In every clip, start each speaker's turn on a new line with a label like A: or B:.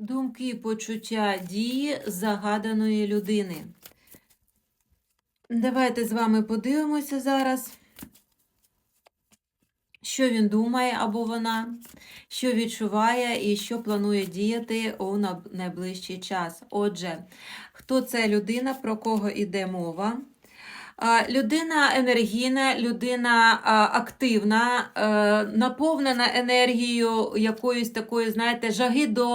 A: Думки, почуття дії загаданої людини. Давайте з вами подивимося зараз, що він думає або вона, що відчуває і що планує діяти у найближчий час. Отже, хто це людина, про кого йде мова? Людина енергійна, людина активна, е, наповнена енергією якоїсь такої, знаєте, жаги до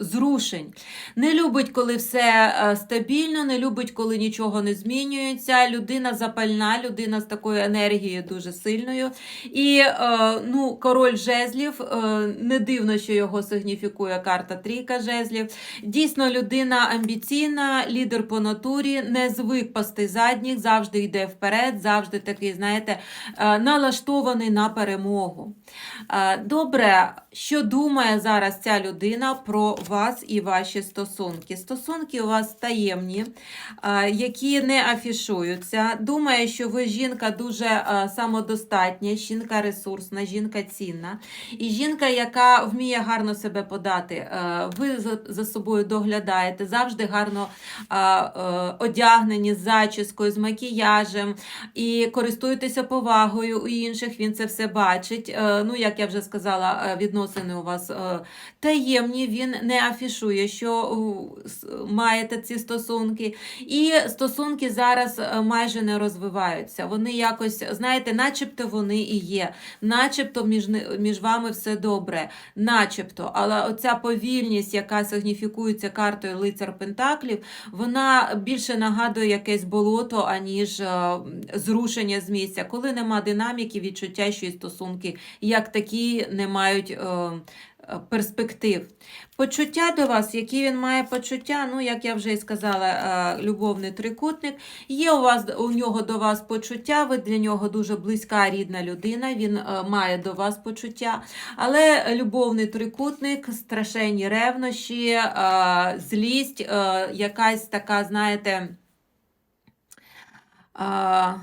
A: зрушень. Не любить, коли все е, стабільно, не любить, коли нічого не змінюється. Людина запальна, людина з такою енергією дуже сильною. І е, ну, король жезлів, не дивно, що його сигніфікує карта трійка жезлів. Дійсно, людина амбіційна, лідер по натурі, не звик пасти задніх, завжди йде вперед, завжди такий, знаєте, е, налаштований на перемогу. Е, Добре, що думає зараз ця людина про вас і ваші стосунки? Стосунки у вас таємні, е, які не афішуються. Думає, що ви жінка дуже самодостатня, жінка ресурсна, жінка цінна. І жінка, яка вміє гарно себе подати. Ви за, собою доглядаєте, завжди гарно одягнені з зачіскою, з макіяжем і користуєтеся повагою у інших. Він це все бачить. Е, Ну, як я вже сказала, е, відносини у вас е, таємні. Він не афішує, що маєте ці стосунки. І стосунки зараз майже не розвиваються. Вони якось, знаєте, начебто вони і є, начебто між, між вами все добре, начебто. Але оця повільність, яка сигніфікується картою лицар Пентаклів, вона більше нагадує якесь болото, аніж е, зрушення з місця. Коли нема динаміки, відчуття, що і стосунки як такі не мають. е, е, Перспектив. Почуття до вас, які він має почуття, ну, як я вже і сказала, любовний трикутник. Є у вас у нього до вас почуття, ви для нього дуже близька рідна людина, він має до вас почуття. Але любовний трикутник, страшенні ревнощі, злість, якась така, знаєте, е,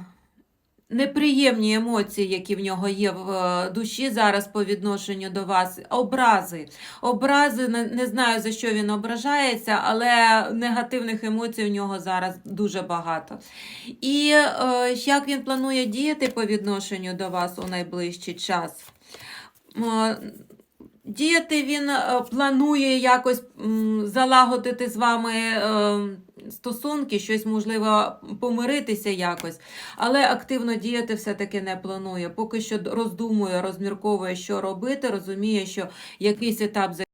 A: неприємні емоції, які в нього є в е, душі зараз по відношенню до вас, образи. Образи, не, знаю за що він ображається, але негативних емоцій у нього зараз дуже багато. І е, як він планує діяти по відношенню до вас у найближчий час? Діяти він е, планує якось залагодити з вами е, стосунки, щось можливо помиритися якось, але активно діяти все-таки не планує. Поки що роздумує, розмірковує, що робити, розуміє, що якийсь етап